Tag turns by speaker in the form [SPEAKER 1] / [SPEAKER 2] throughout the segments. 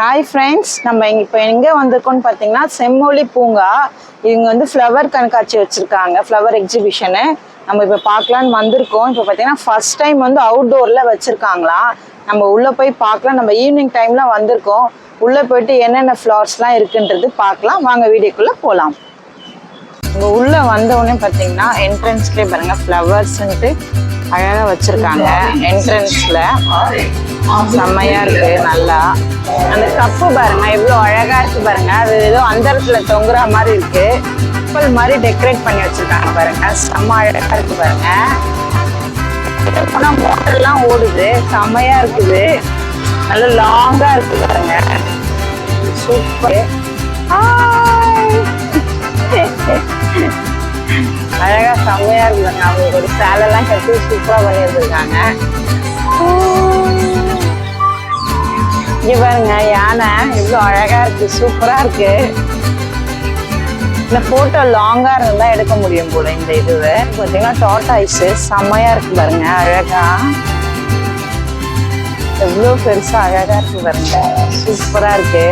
[SPEAKER 1] Hi friends நம்ம இப்போ எங்கே வந்திருக்கோம்னு பார்த்தீங்கன்னா செம்மொழி பூங்கா. இவங்க வந்து ஃப்ளவர் கண்காட்சி வச்சுருக்காங்க ஃப்ளவர் எக்ஸிபிஷனு நம்ம இப்போ பார்க்கலான்னு வந்திருக்கோம். இப்போ பார்த்தீங்கன்னா ஃபர்ஸ்ட் டைம் வந்து அவுட்டோரில் வச்சுருக்காங்களாம் நம்ம உள்ளே போய் பார்க்கலாம் நம்ம ஈவினிங் டைமில் வந்திருக்கோம். உள்ளே போயிட்டு என்னென்ன ஃப்ளவர்ஸ்லாம் இருக்குன்றது பார்க்கலாம் வாங்க வீடியோக்குள்ளே போகலாம் இங்கே உள்ளே வந்தவுடனே பார்த்தீங்கன்னா என்ட்ரன்ஸ்லேயே பாருங்கள் ஃப்ளவர்ஸ்ன்ட்டு அழகாக வச்சுருக்காங்க. என்ட்ரன்ஸில் செம்மையாக இருக்குது நல்லா. அந்த கப்பு பாருங்கள் எவ்வளோ அழகாக இருக்குது பாருங்கள் அது ஏதோ அந்தரத்தில் தொங்குற மாதிரி இருக்குது கப்பல் மாதிரி டெக்கரேட் பண்ணி வச்சுருக்காங்க பாருங்க. செம்ம அழகா இருக்கு ஆனால் மோட்டர்லாம் ஓடுது. செம்மையாக இருக்குது. நல்லா லாங்காக இருக்குது பாருங்கள் சூப்பர் அழகா செம்மையா இருக்குங்க அவங்க ஒரு சேலெல்லாம் கட்டி சூப்பரா பண்ணி இங்க பாருங்க யானை இவ்வளோ அழகா இருக்கு சூப்பரா இருக்கு. இந்த போட்டோ லாங்கா இருந்தா எடுக்க முடியும் போல இந்த இது பார்த்தீங்கன்னா டாட்டாய்ஸ் செம்மையா இருக்கு பாருங்க அழகா. எவ்வளோ பெருசா அழகா இருக்கு பாருங்க. சூப்பரா இருக்கு.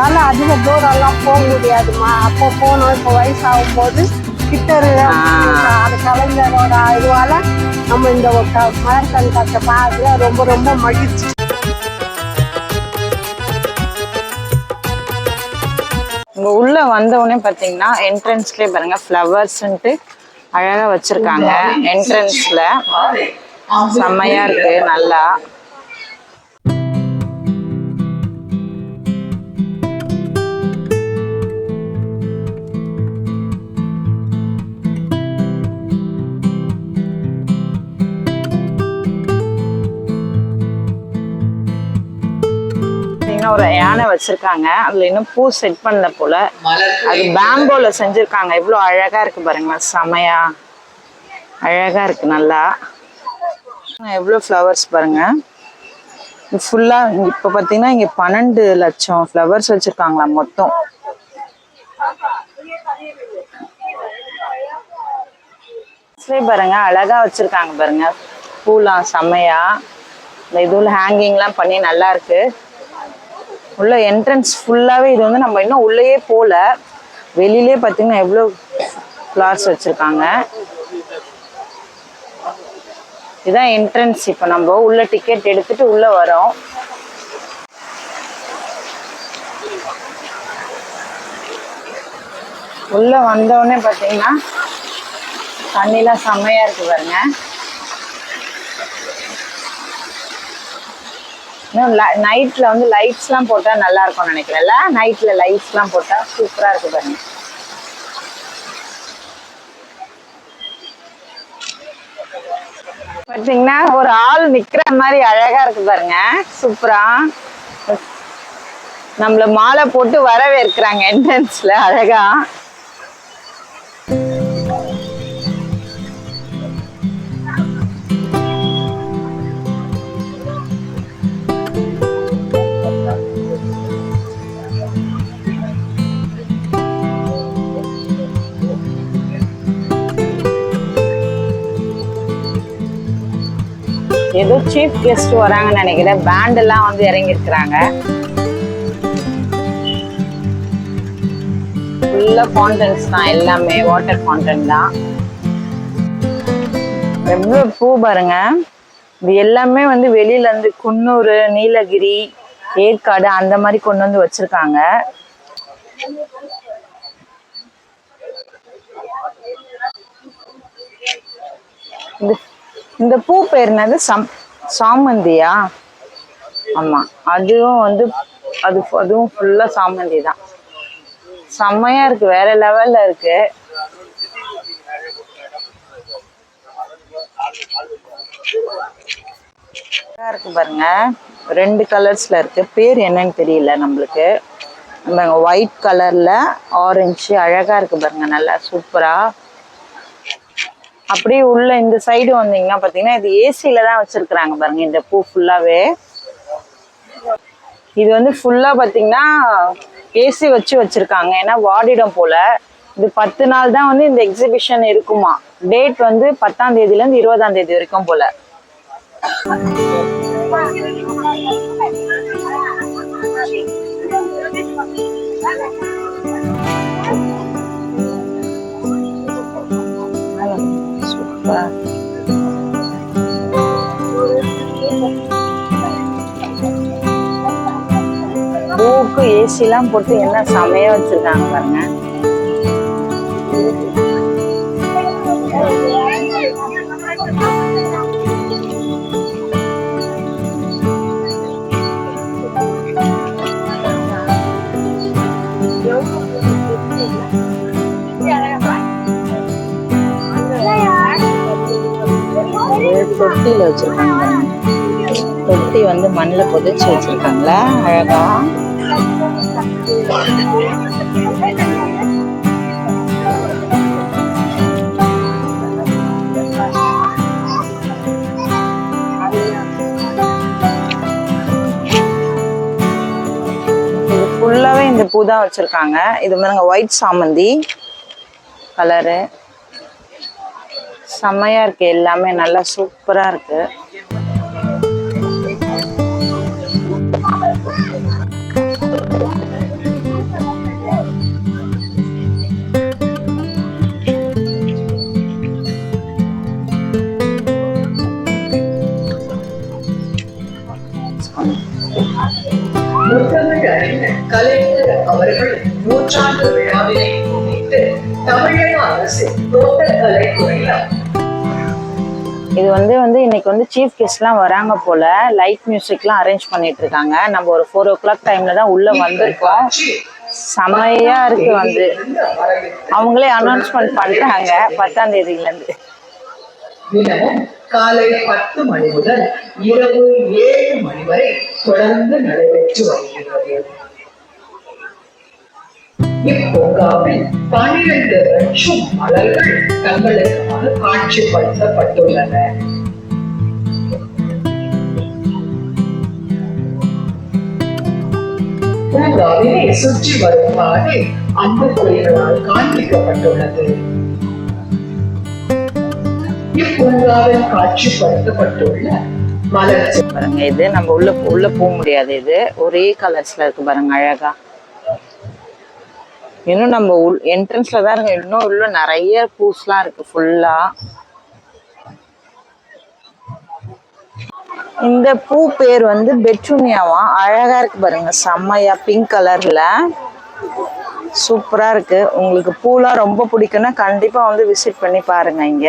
[SPEAKER 2] அதனால அதிக தூரம் எல்லாம் போக முடியாதுமா அப்போ போனோம். இப்போ வயசாகும் போது கிட்ட இரு-
[SPEAKER 1] ஆ.
[SPEAKER 2] அது கலைஞரோட இதுவால நம்ம இந்த மலர் கண்காட்சை பார்க்கல ரொம்ப ரொம்ப மகிழ்ச்சி.
[SPEAKER 1] இங்க உள்ள வந்த உடனே பாத்தீங்கன்னா என்ட்ரன்ஸ்லயே பாருங்க ஃப்ளவர்ஸ்ன்ட்டு அழகா வச்சிருக்காங்க. என்ட்ரன்ஸ்ல செம்மையா இருக்கு நல்லா. ஒரு யானை வச்சிருக்காங்க. அதுல இன்னும் பூ செட் பண்ணல போல. அது பேம்போல செஞ்சிருக்காங்க. இவ்வளவு அழகா இருக்கு பாருங்களேன். செமையா. அழகா இருக்கு நல்லா. எவ்வளோ ஃப்ளவர்ஸ் பாருங்க. ஃபுல்லா இப்ப பாத்தீங்கன்னா இங்க பன்னெண்டு லட்சம் ஃப்ளவர்ஸ் வச்சிருக்காங்களா மொத்தம். பாருங்க. அழகா வச்சிருக்காங்க பாருங்க. பூலாம் செம்மையா இந்த இதுல ஹேங்கிங்லாம் பண்ணி நல்லா இருக்கு. உள்ள என்ட்ரன்ஸ் ஃபுல்லாகவே இது வந்து நம்ம இன்னும் உள்ளேயே போகல வெளியிலே பார்த்தீங்கன்னா எவ்வளோ ஃப்ளார்ஸ் வச்சுருக்காங்க. இதுதான் என்ட்ரன்ஸ் இப்போ நம்ம உள்ள டிக்கெட் எடுத்துட்டு உள்ளே வரோம். உள்ளே வந்தோடனே பார்த்தீங்கன்னா தண்ணிலாம் செம்மையாக இருக்குது பாருங்க. இன்னும் நைட்ல வந்து லைட்ஸ்லாம் போட்டா நல்லா இருக்கும்னு நினைக்கிறேன்ல? நைட்ல லைட்ஸ்லாம் போட்டா சூப்பரா இருக்கு பாருங்க. பார்த்தீங்கன்னா ஒரு ஆள் நிக்கிற மாதிரி அழகா இருக்கு பாருங்க. சூப்பரா. நம்மள மாலை போட்டு வரவேற்கிறாங்க என்ட்ரன்ஸில் அழகா. ஏதோ சீஃப் கெஸ்ட் வராங்கன்னு நினைக்கிறேன். பேண்ட் எல்லாம் வந்து இறங்கியிருக்கிறாங்க. ஃபுல்லாக ஃபாண்டன்ஸ் தான். எல்லாமே வாட்டர் ஃபாண்டன் தான். எவ்வளோ பூ பாருங்க. இது எல்லாமே வந்து வெளியில இருந்து குன்னூர் நீலகிரி ஏற்காடு அந்த மாதிரி கொண்டு வந்து வச்சிருக்காங்க. இந்த இந்த பூ பேர் என்னது? சம் சாமந்தியா? ஆமாம் அதுவும் வந்து அது அதுவும் ஃபுல்லாக சாமந்தி தான். செம்மையா இருக்கு. வேற லெவலில் இருக்கு. இருக்கு பாருங்க. ரெண்டு கலர்ஸ்ல இருக்கு. பேர் என்னன்னு தெரியல நம்மளுக்கு. நம்ம ஒயிட் கலர்ல ஆரஞ்சு அழகா இருக்கு பாருங்க. நல்லா சூப்பரா அப்படியே உள்ள இந்த சைடு வந்தீங்கன்னா பார்த்தீங்கன்னா இது ஏசியில தான் வச்சிருக்கிறாங்க பாருங்க இந்த பூ ஃபுல்லாவே இது வந்து ஃபுல்லா பார்த்தீங்கன்னா ஏசி வச்சு வச்சிருக்காங்க. ஏன்னா வாடிடம் போல. இது பத்து நாள் தான் வந்து இந்த எக்ஸிபிஷன் இருக்குமா? டேட் வந்து பத்தாம் தேதியில இருந்து இருபதாம் தேதி வரைக்கும் போல. Thank you. பூக்கு ஏசிலாம் போட்டு என்ன செமையா வச்சிருக்காங்க பாருங்க. தொட்டியில் வச்சிருக்காங்க. தொட்டி வந்து மண்ணில் புதைச்சி வச்சிருக்காங்களா அழகா. ஃபுல்லாகவே இந்த பூ தான் வச்சிருக்காங்க. இது பாருங்க ஒயிட் சாமந்தி கலரு செம்மையா இருக்கு. எல்லாமே நல்லா சூப்பரா இருக்கு.
[SPEAKER 3] கலைஞர் அவர்கள் நூற்றாண்டு விழாவினை தமிழக அரசு தோட்டக்கலை
[SPEAKER 1] இது வந்து வந்து இன்னைக்கு வந்து சீஃப் கெஸ்ட்லாம் வராங்க போல லைட் மியூசிக்லாம் அரேஞ்ச் பண்ணிட்டு இருக்காங்க. நம்ம ஒரு ஃபோர் ஓ கிளாக் டைம்ல தான் உள்ள வந்திருக்கோம். செமையா இருக்கு வந்து. அவங்களே அனௌன்ஸ்மெண்ட் பண்ணிட்டாங்க பத்தாம் தேதியில இருந்து
[SPEAKER 3] தினமும் காலை பத்து மணி முதல் இரவு ஏழு மணி வரை தொடர்ந்து நடைபெற்று வருகிறது. இப்பூங்காவில் பனிரெண்டு லட்சம் மலர்கள் தங்களுக்காக காட்சிப்படுத்தப்பட்டுள்ளன. பூங்காவிலே சுற்றி வரும் பாதை அம்புக்குறிகளால் காண்பிக்கப்பட்டுள்ளது. இப்பூங்காவில் காட்சிப்படுத்தப்பட்டுள்ள மலர்
[SPEAKER 1] பாருங்க இது நம்ம உள்ள உள்ள போக முடியாது. இது ஒரே கலர்ஸ்ல இருக்கு பாருங்க அழகா. இன்னும் நம்ம உள் என்ட்ரன்ஸ்ல தான் இருக்கு இன்னும் உள்ள நிறைய பூஸ்லாம் இருக்கு ஃபுல்லா இந்த பூ பேர் வந்து பெட்ரூனியாவா அழகா இருக்கு பாருங்க செம்மையா பிங்க் கலர்ல சூப்பரா இருக்கு. உங்களுக்கு பூலாம் ரொம்ப பிடிக்கும்னா கண்டிப்பா வந்து விசிட் பண்ணி பாருங்க இங்க.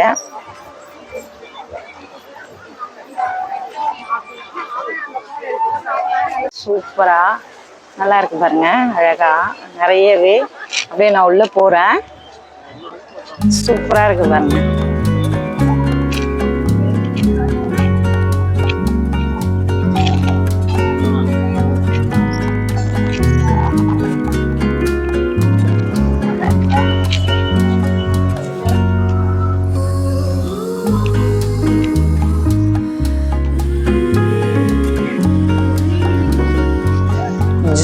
[SPEAKER 1] சூப்பரா. நல்லா இருக்கு பாருங்க அழகா. நிறையவே. அப்படியே நான் உள்ள போறேன். சூப்பரா இருக்கு பாருங்க.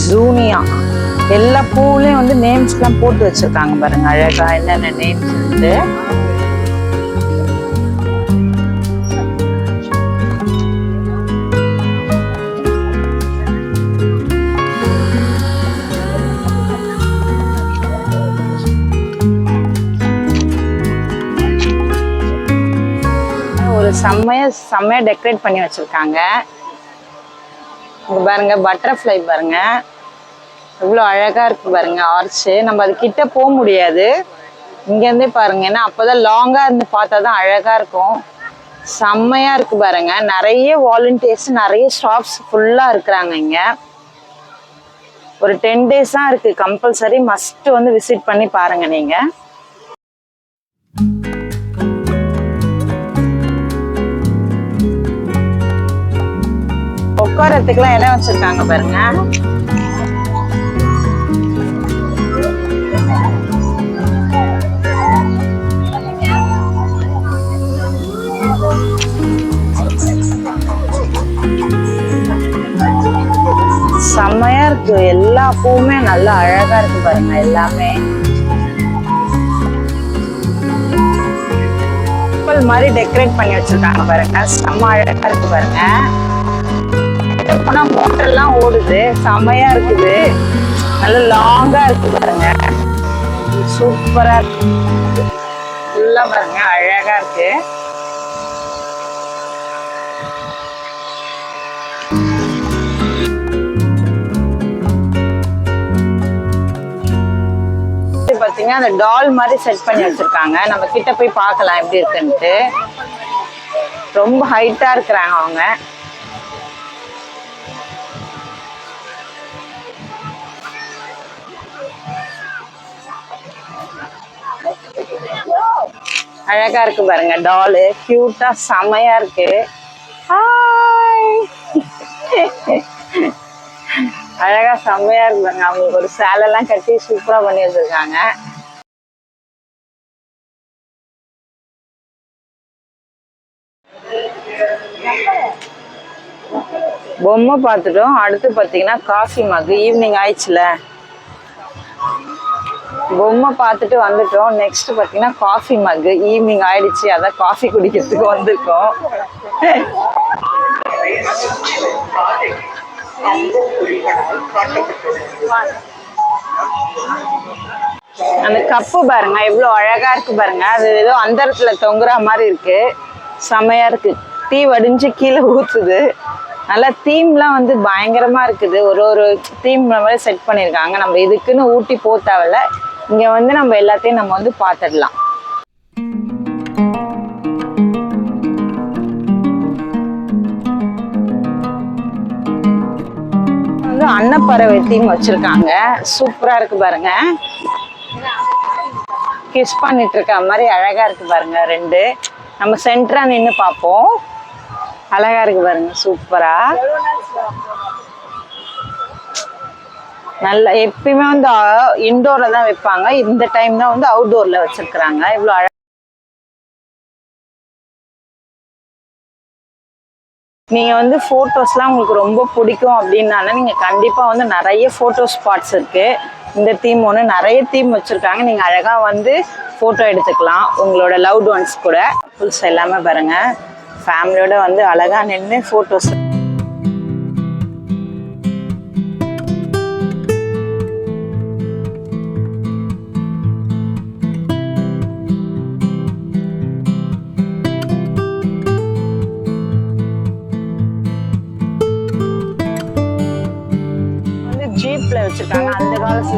[SPEAKER 1] ஜூனியா எல்லா பூவுலயும் வந்து நேம்ஸ்லாம் போட்டு வச்சிருக்காங்க பாருங்க. அழகா என்னென்ன நேம்ஸ் வந்து ஒரு செம்மைய செம்மையா டெக்கரேட் பண்ணி வச்சிருக்காங்க. இங்க பாருங்க பட்டர்ஃப்ளை பாருங்க. இவ்வளோ அழகா இருக்கு பாருங்க ஆர்ச்சு நம்ம அது கிட்ட போக முடியாது. இங்கேருந்தே பாருங்க ஏன்னா அப்போதான் லாங்கா இருந்து பார்த்தா தான் அழகா இருக்கும். செம்மையா இருக்கு பாருங்க. நிறைய வாலண்டியர்ஸ் நிறைய ஸ்டாஃப்ஸ் ஃபுல்லா இருக்கிறாங்க இங்க. ஒரு டென் டேஸ் தான் இருக்கு கம்பல்சரி மஸ்ட் வந்து விசிட் பண்ணி பாருங்க நீங்க. உட்காரத்துக்குலாம் இடம் வச்சிருக்காங்க பாருங்க. செம்மையா இருக்கு. எல்லா பூவுமே நல்லா அழகா இருக்கு பாருங்க எல்லாமே. மாதிரி டெக்கரேட் பண்ணி வச்சிருக்காங்க பாருங்க. செம்ம அழகா இருக்கு பாருங்க. கிட்ட போனா மோட்டர் எல்லாம் ஓடுது. செம்மையா இருக்குது. நல்ல லாங்கா இருக்கு பாருங்க. சூப்பரா இருக்கு. ஃபுல்லா பாருங்க அழகா இருக்கு. பார்த்தீங்கன்னா அந்த டால் மாதிரி செட் பண்ணி வச்சிருக்காங்க. நம்ம கிட்ட போய் பார்க்கலாம் எப்படி இருக்குன்ட்டு. ரொம்ப ஹைட்டாக இருக்கிறாங்க அவங்க. அழகா இருக்கு பாருங்க டாலு. கியூட்டா செமையா இருக்கு. ஹாய் அழகா செம்மையா இருந்தாங்க. அவங்களுக்கு ஒரு சேலை எல்லாம் கட்டி சூப்பரா பண்ணி பொம்மை பார்த்துட்டோம். அடுத்து பார்த்தீங்கன்னா காஃபி மக்கு ஈவினிங் ஆயிடுச்சுல. பொம்மை பார்த்துட்டு வந்துட்டோம். நெக்ஸ்ட் பார்த்தீங்கன்னா காஃபி மக்கு ஈவினிங் ஆயிடுச்சு. அதான் காஃபி குடிக்கிறதுக்கு வந்திருக்கோம். அந்த கப்பு பாருங்க எவ்வளோ அழகா இருக்கு பாருங்க. அது ஏதோ அந்தரத்துல தொங்குற மாதிரி இருக்கு. செமையா இருக்கு. டீ வடிஞ்சு கீழே ஊத்துது. நல்லா தீம்லாம் வந்து பயங்கரமா இருக்குது. ஒரு ஒரு தீம் மாதிரி செட் பண்ணியிருக்காங்க. நம்ம இதுக்குன்னு ஊட்டி போ தேவையில்ல. இங்க வந்து நம்ம எல்லாத்தையும் நம்ம வந்து பார்த்துடலாம். அன்னப்பறவை தீம் வச்சிருக்காங்க. சூப்பரா இருக்கு பாருங்க. கிஸ் பண்ணிட்டு இருக்க மாதிரி அழகா இருக்கு பாருங்க ரெண்டு. நம்ம சென்டரா நின்று பார்ப்போம். அழகா இருக்கு பாருங்க சூப்பரா. நல்ல எப்பயுமே வந்து இன்டோர்ல தான் வைப்பாங்க. இந்த டைம் தான் வந்து அவுட்டோர்ல வச்சிருக்கிறாங்க. இவ்வளோ நீங்க வந்து போட்டோஸ்லாம் உங்களுக்கு ரொம்ப பிடிக்கும் அப்படின்னால நீங்க கண்டிப்பா வந்து நிறைய போட்டோ ஸ்பாட்ஸ் இருக்கு. இந்த தீம் ஒன்று நிறைய தீம் வச்சுருக்காங்க. நீங்கள் அழகாக வந்து ஃபோட்டோ எடுத்துக்கலாம். உங்களோட லவ்ட் ஒன்ஸ் கூட. ஃபுல்ஸ் எல்லாமே பாருங்கள் ஃபேமிலியோட வந்து அழகாக நின்று ஃபோட்டோஸ்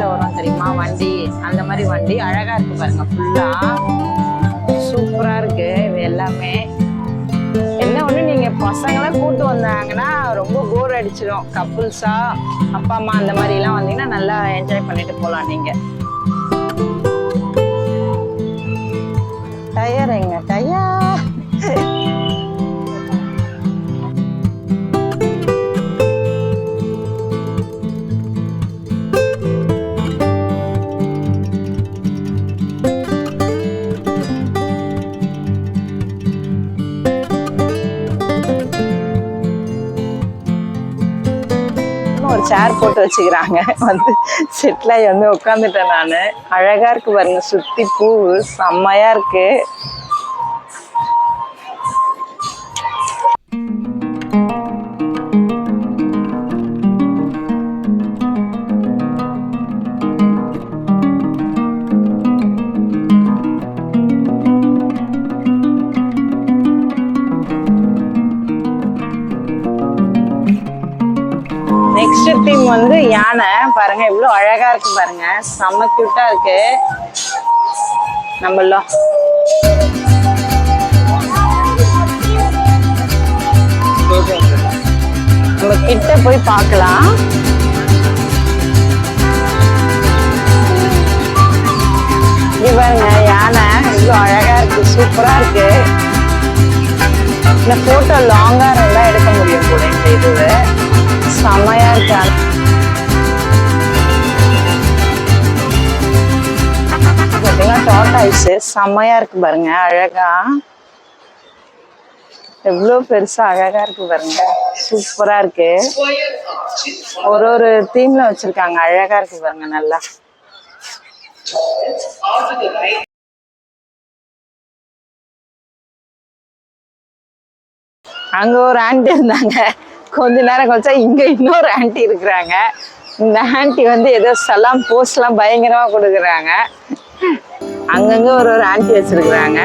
[SPEAKER 1] அந்த வரும் தெரியுமா? வண்டி. அந்த மாதிரி வண்டி அழகா இருக்கு பாருங்க. ஃபுல்லா சூப்பரா இருக்கு. இது எல்லாமே. என்ன ஒண்ணு நீங்க பசங்களை கூட்டு வந்தாங்கன்னா ரொம்ப போர் அடிச்சிடும் கப்புள்ஸா அப்பா அம்மா அந்த மாதிரி எல்லாம் வந்தீங்கன்னா நல்லா என்ஜாய் பண்ணிட்டு போலாம் நீங்க. சேர் போட்டு வச்சுக்கிறாங்க. வந்து செட்டில் வந்து உட்காந்துட்டேன் நான். அழகா இருக்கு பாருங்கள் சுத்தி பூ செம்மையா இருக்கு. பாருங்க எவ்வளவு அழகா இருக்கு பாருங்க. செம்ம கியூட்டா இருக்கு. நம்மள நம்ம கிட்ட போய் பார்க்கலாம். இங்க பாருங்க யானை இவ்வளோ அழகா இருக்கு சூப்பரா இருக்கு. இந்த போட்டோ லாங்கா இருந்தா எடுக்க முடியும் கூட இந்த இதுவு செமையா இருக்கு. பார்த்தீங்கன்னா பாத்தீங்கன்னா டாட்டாய்ஸ் செமையா இருக்கு பாருங்க. அழகா. எவ்வளோ பெருசா அழகா இருக்கு பாருங்க. சூப்பரா இருக்கு. ஒரு ஒரு தீம்ல வச்சிருக்காங்க. அழகா இருக்கு பாருங்க நல்லா. அங்க ஒரு ஆண்டி இருந்தாங்க. கொஞ்ச நேரம் கழிச்சா இங்க இன்னொரு ஆண்டி இருக்கிறாங்க. இந்த ஆண்டி வந்து ஏதோ சலாம் போஸ்ட்லாம் பயங்கரமா கொடுக்குறாங்க. அங்கங்கே ஒரு ஒரு ஆண்டி வச்சிருக்கிறாங்க.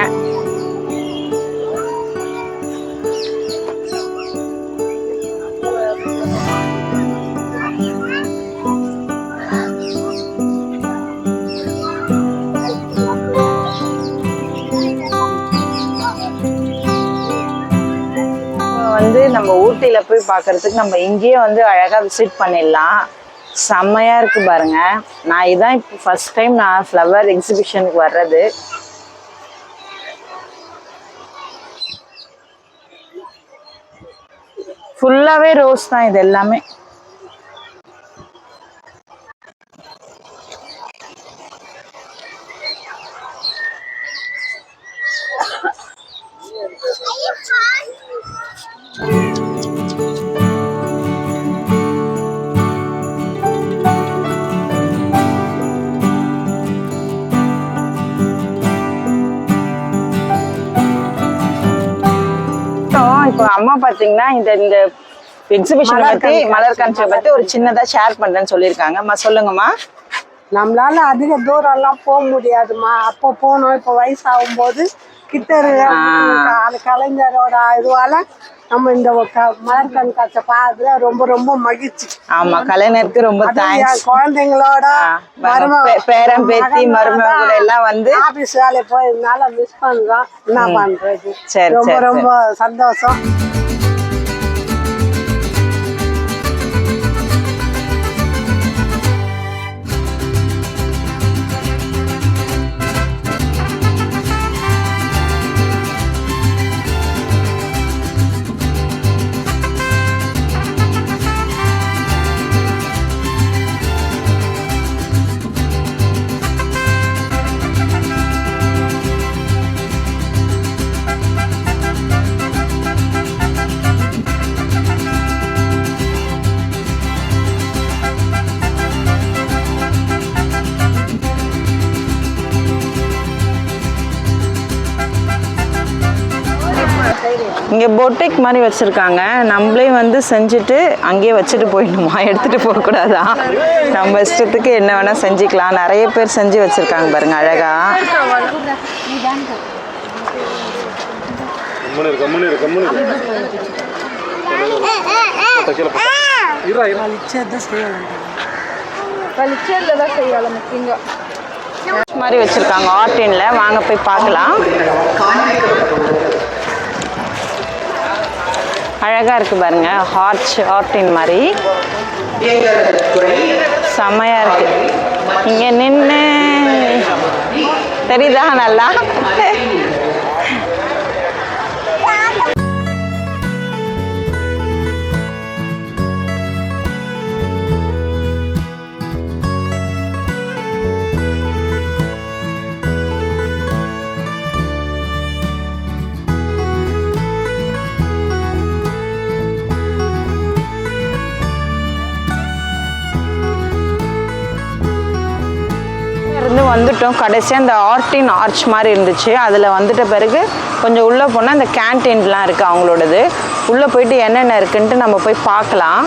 [SPEAKER 1] வந்து நம்ம ஊட்டியில் போய் பார்க்குறதுக்கு நம்ம இங்கேயே வந்து அழகாக விசிட் பண்ணிடலாம். செம்மையா இருக்கு பாருங்க. நான் இதான் இப்போ ஃபர்ஸ்ட் டைம் நான் ஃப்ளவர் எக்ஸிபிஷனுக்கு வர்றது. ஃபுல்லாவே ரோஸ் தான் இது எல்லாமே. அம்மா பாத்தீங்கன்னா இந்த இந்த எக்ஸிபிஷன் பத்தி மலர் காட்சியை பத்தி ஒரு சின்னதா ஷேர் பண்றேன்னு சொல்லியிருக்காங்க. அம்மா சொல்லுங்கம்மா.
[SPEAKER 2] நம்மளால அதிக தூரம் எல்லாம் போக முடியாதுமா அப்போ போனோம் இப்போ வயசாகும் போது கிட்ட இருக்க அந்த கலைஞரோட இதுவால நம்ம இந்த மலர் கண்காட்சியை பார்த்துல ரொம்ப ரொம்ப மகிழ்ச்சி.
[SPEAKER 1] ஆமா கலைஞருக்கு ரொம்ப தேங்க்ஸ்
[SPEAKER 2] குழந்தைங்களோட
[SPEAKER 1] பேரன் பேத்தி மருமக கூட எல்லாம் வந்து
[SPEAKER 2] ஆபீஸ் வேலை போயிருந்தால மிஸ் பண்றோம். என்ன பண்றது?
[SPEAKER 1] சரி,
[SPEAKER 2] ரொம்ப ரொம்ப சந்தோஷம்.
[SPEAKER 1] இங்க பொட்டிக் மாதிரி வச்சிருக்காங்க. நம்மளே வந்து செஞ்சுட்டு அங்கேயே வச்சுட்டு போயிடணுமா? எடுத்துட்டு போக கூடாதா நம்ம இஷ்டத்துக்கு என்ன வேணா செஞ்சுக்கலாம். நிறைய பேர் செஞ்சு வச்சிருக்காங்க பாருங்க அழகா.
[SPEAKER 4] கம்முனு இரு கம்முனு இரு கம்முனு இரு. போட்ட கீழே போட்ட. இருடா, இருடா.
[SPEAKER 1] மாதிரி வச்சிருக்காங்க ஆர்டின்ல வாங்க போய் பார்க்கலாம். அழகாக இருக்கு பாருங்க. ஹார்ட் ஹார்டின் மாதிரி. செம்மையாக இருக்கு. இங்கே நின்று தெரியுதா நல்லா? வந்துட்டோம். கடைசியாக அந்த ஆர்டின் ஆர்ச் மாதிரி இருந்துச்சு. அதில் வந்துட்ட பிறகு கொஞ்சம் உள்ளே போனால் அந்த கேன்டீன்லாம் இருக்குது அவங்களோடது. உள்ளே போயிட்டு என்னென்ன இருக்குன்ட்டு நம்ம போய் பார்க்கலாம்.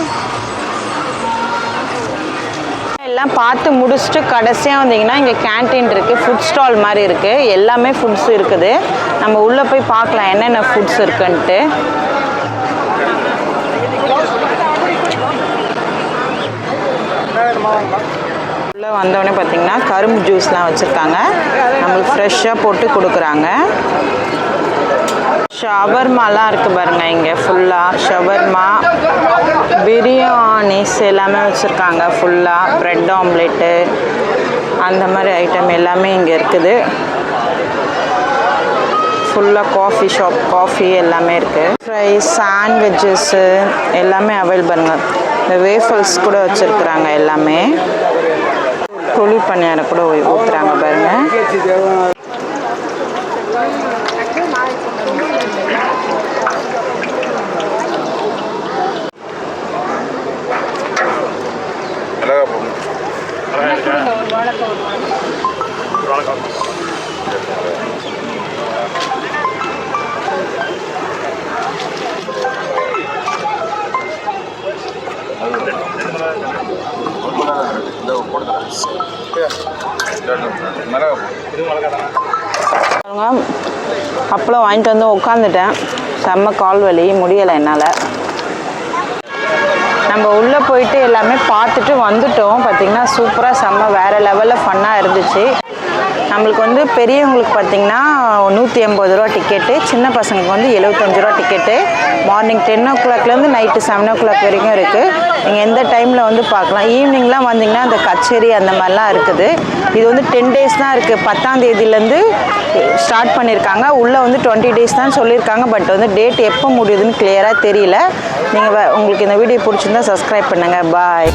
[SPEAKER 1] எல்லாம் பார்த்து முடிச்சுட்டு கடைசியாக வந்தீங்கன்னா இங்கே கேன்டீன் இருக்குது ஃபுட் ஸ்டால் மாதிரி இருக்குது எல்லாமே ஃபுட்ஸ் இருக்குது. நம்ம உள்ளே போய் பார்க்கலாம் என்னென்ன ஃபுட்ஸ் இருக்குன்ட்டு. உள்ளே வந்தோடனே பார்த்தீங்கன்னா கரும்பு ஜூஸ்லாம் வச்சுருக்காங்க. நம்மளுக்கு ஃப்ரெஷ்ஷாக போட்டு கொடுக்குறாங்க. ஷவர்மாலாம் இருக்குது பாருங்க இங்கே ஃபுல்லாக ஷவர்மா பிரியாணிஸ் எல்லாமே வச்சுருக்காங்க ஃபுல்லாக ப்ரெட் ஆம்லெட்டு அந்த மாதிரி ஐட்டம் எல்லாமே இங்கே இருக்குது. ஃபுல்லாக காஃபி ஷாப் காஃபி எல்லாமே இருக்குது ஃப்ரை சாண்ட்விச்சஸ்ஸு எல்லாமே அவைலபிளுங்க இந்த வேஃபல்ஸ் கூட வச்சுருக்குறாங்க எல்லாமே. குழி பணியாரம் கூட ஊற்றுறாங்க பாருங்க.
[SPEAKER 4] மிளகா
[SPEAKER 1] அப்பளம் வாங்கிட்டு வந்து உட்காந்துட்டேன் செம்ம கால் வலி முடியலை என்னால். நம்ம உள்ளே போயிட்டு எல்லாமே பார்த்துட்டு வந்துட்டோம். பார்த்திங்கன்னா சூப்பராக செம்ம வேறு லெவலில் ஃபன்னாக இருந்துச்சு. நம்மளுக்கு வந்து பெரியவங்களுக்கு பார்த்திங்கன்னா நூற்றி எண்பது ரூபா டிக்கெட்டு சின்ன பசங்களுக்கு வந்து எழுபத்தஞ்சு ரூபா டிக்கெட்டு மார்னிங் டென் ஓ கிளாக்லேருந்து நைட்டு செவன் ஓ கிளாக் வரைக்கும் இருக்குது நீங்கள் எந்த டைமில் வந்து பார்க்கலாம். ஈவினிங்லாம் வந்தீங்கன்னா அந்த கச்சேரி அந்த மாதிரிலாம் இருக்குது. இது வந்து டென் டேஸ் தான் இருக்குது பத்தாம் தேதியிலேருந்து ஸ்டார்ட் பண்ணியிருக்காங்க. உள்ளே வந்து டுவெண்ட்டி டேஸ் தான் சொல்லியிருக்காங்க. பட் வந்து டேட் எப்போ முடியுதுன்னு கிளியராக தெரியல. நீங்கள் உங்களுக்கு இந்த வீடியோ பிடிச்சிருந்தா சப்ஸ்கிரைப் பண்ணுங்கள் பாய்